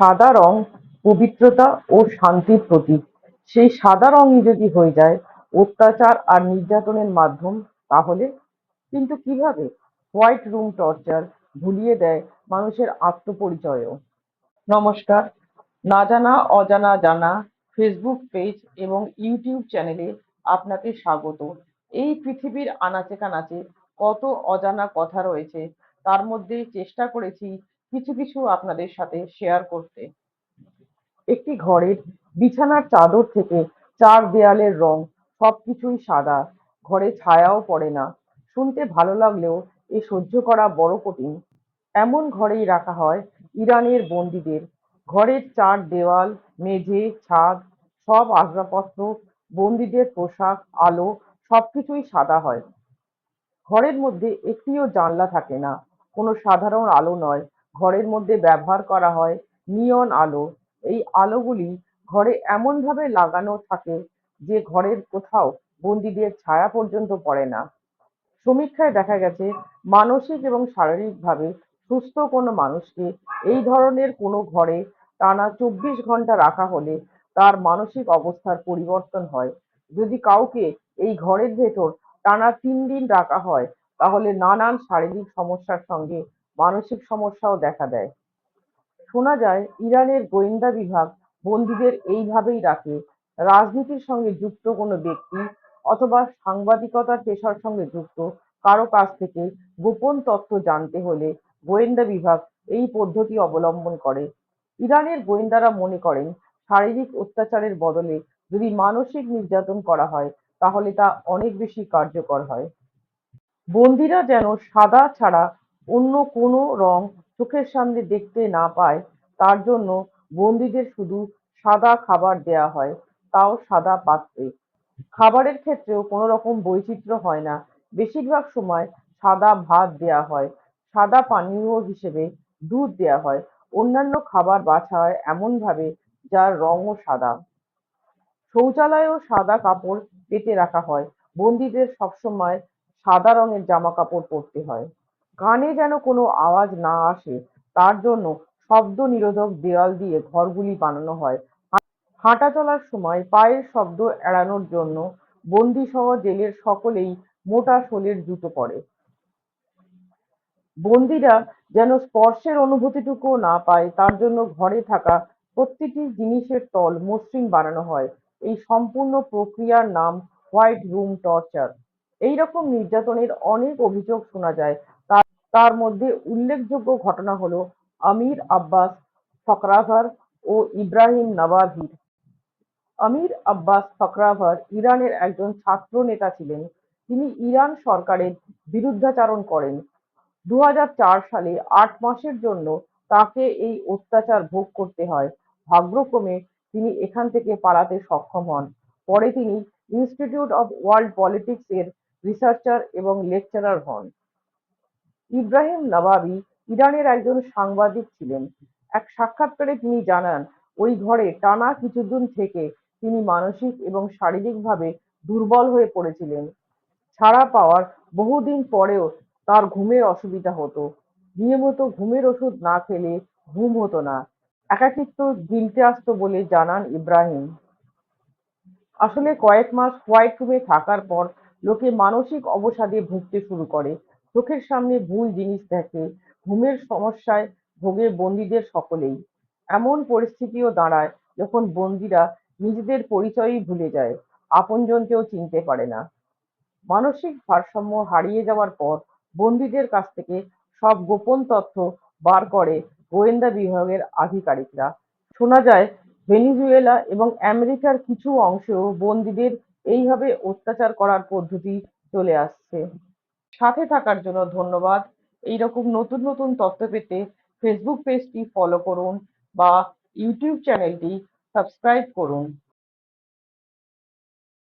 সাদা রং পবিত্রতা ও শান্তির প্রতীক। সেই সাদা রঙই যদি হয়ে যায় অত্যাচার আর নির্যাতনের মাধ্যম, তাহলে কিন্তু কীভাবে? হোয়াইট রুম টর্চার ভুলিয়ে দেয় মানুষের আত্মপরিচয়ও। নমস্কার। না জানা, অজানা জানা ফেসবুক পেজ এবং ইউটিউব চ্যানেলে আপনাকে স্বাগত। এই পৃথিবীর আনাচে কানাচে কত অজানা কথা রয়েছে, তার মধ্যে চেষ্টা করেছি কিছু কিছু আপনাদের সাথে শেয়ার করতে। একটি ঘরের বিছানার চাদর থেকে চার দেয়ালের রং সবকিছুই সাদা। ঘরে ছায়াও পড়ে না। শুনতে ভালো লাগলেও এ সহ্য করা বড় কঠিন। এমন ঘরেই রাখা হয় ইরানের বন্দীদের। ঘরের চার দেওয়াল, মেঝে, ছাদ, সব আসবাবপত্র, বন্দীদের পোশাক, আলো সবকিছুই সাদা হয়। ঘরের মধ্যে একটিও জানলা থাকে না। কোনো সাধারণ আলো নয়। ঘরের মধ্যে ব্যবহার করা হয় নিয়ন আলো। এই আলোগুলি ঘরে এমন ভাবে লাগানো থাকে যে ঘরের কোথাও বন্দীদের ছায়া পর্যন্ত পড়ে না। সমীক্ষায় দেখা গেছে, মানসিক এবং শারীরিকভাবে সুস্থ কোনো মানুষকে এই ধরনের কোনো ঘরে টানা চব্বিশ ঘণ্টা রাখা হলে তার মানসিক অবস্থার পরিবর্তন হয়। যদি কাউকে এই ঘরের ভেতর টানা তিন দিন রাখা হয়, তাহলে নানান শারীরিক সমস্যার সঙ্গে মানসিক সমস্যাও দেখা দেয়। শোনা যায়, ইরানের গোয়েন্দা বিভাগ বন্দীদের এইভাবেই রাখে রাজনীতির সঙ্গে যুক্ত কোনো ব্যক্তি অথবা সাংবাদিকতার পেশার সঙ্গে যুক্ত কারও কাছ থেকে গোপন তথ্য জানতে হলে গোয়েন্দা বিভাগ এই পদ্ধতি অবলম্বন করে। ইরানের গোয়েন্দারা মনে করেন, শারীরিক অত্যাচারের বদলে যদি মানসিক নির্যাতন করা হয়, তাহলে তা অনেক বেশি কার্যকর হয়। বন্দীরা যেন সাদা ছাড়া অন্য কোনো রং চোখের সামনে দেখতে না পায়, তার জন্য বন্দীদের শুধু সাদা খাবার দেয়া হয়, তাও সাদা পাত্রে। খাবারের ক্ষেত্রেও কোনো রকম বৈচিত্র্য হয় না। বেশিরভাগ সময় সাদা ভাত দেয়া হয়, সাদা পানীয় হিসেবে দুধ দেয়া হয়। অন্যান্য খাবার বাছা হয় এমন ভাবে যার রঙও সাদা। শৌচালয়েও সাদা কাপড় পেতে রাখা হয়। বন্দীদের সবসময় সাদা রঙের জামা কাপড় পরতে হয়। কানে যেন কোনো আওয়াজ না আসে, তার জন্য শব্দ নিরোধক দেওয়াল দিয়ে ঘরগুলি বানানো হয়। হাঁটা চলার সময় পায়ের শব্দ এড়ানোর জন্য বন্দিসহ জেলের সকলেই মোটা শোলের জুতো পরে। বন্দিরা যেন স্পর্শের অনুভূতিটুকু না পায়, তার জন্য ঘরে থাকা প্রত্যেকটি জিনিসের তল মসৃণ বানানো হয়। এই সম্পূর্ণ প্রক্রিয়ার নাম হোয়াইট রুম টর্চার। এইরকম নির্যাতনের অনেক অভিযোগ শোনা যায়। তার মধ্যে উল্লেখযোগ্য ঘটনা হলো আমির আব্বাস ফকরাভার ও ইব্রাহিম নবাভির আমির আব্বাস ফকরাভার ইরানের একজন ছাত্র নেতা ছিলেন। তিনি ইরান সরকারের বিরুদ্ধাচারণ করেন। দু হাজার চার সালে আট মাসের জন্য তাকে এই অত্যাচার ভোগ করতে হয়। ভাগ্যক্রমে তিনি এখান থেকে পালাতে সক্ষম হন। পরে তিনি ইনস্টিটিউট অব ওয়ার্ল্ড পলিটিক্স এর রিসার্চার এবং লেকচারার হন। ইব্রাহিম নবাবি ইরানের একজন সাংবাদিক ছিলেন। এক সাক্ষাৎকারে তিনি জানান, ওই ঘরে টানা কিছুদিন থেকে তিনি মানসিক এবং শারীরিকভাবে দুর্বল হয়ে পড়েছিলেন। ছাড়া পাওয়ার বহুদিন পরেও তার ঘুমের অসুবিধা হতো। নিয়মিত ঘুমের ওষুধ না খেলে ঘুম হতো না। একাকিত্ব গিলতে আসতো বলে জানান ইব্রাহিম। আসলে কয়েক মাস হোয়াইট রুমে থাকার পর লোকে মানসিক অবসাদে ভুগতে শুরু করে। চোখের সামনে ভুল জিনিস দেখে ঘুমের সমস্যায় ভোগে বন্দীদের সকলেই। এমন পরিস্থিতিও দাঁড়ায় যখন বন্দীরা নিজেদের পরিচয়ই ভুলে যায়, আপনজনকেও চিনতে পারে না। মানসিক ভারসাম্য হারিয়ে যাওয়ার পর বন্দীদের কাছ থেকে সব গোপন তথ্য বার করে গোয়েন্দা বিভাগের আধিকারিকরা। শোনা যায়, ভেনিজুয়েলা এবং আমেরিকার কিছু অংশেও বন্দীদের এইভাবে অত্যাচার করার পদ্ধতি চলে আসছে। সাথে থাকার জন্য ধন্যবাদ। এইরকম নতুন নতুন তথ্য পেতে ফেসবুক পেজটি ফলো করুন বা ইউটিউব চ্যানেলটি সাবস্ক্রাইব করুন।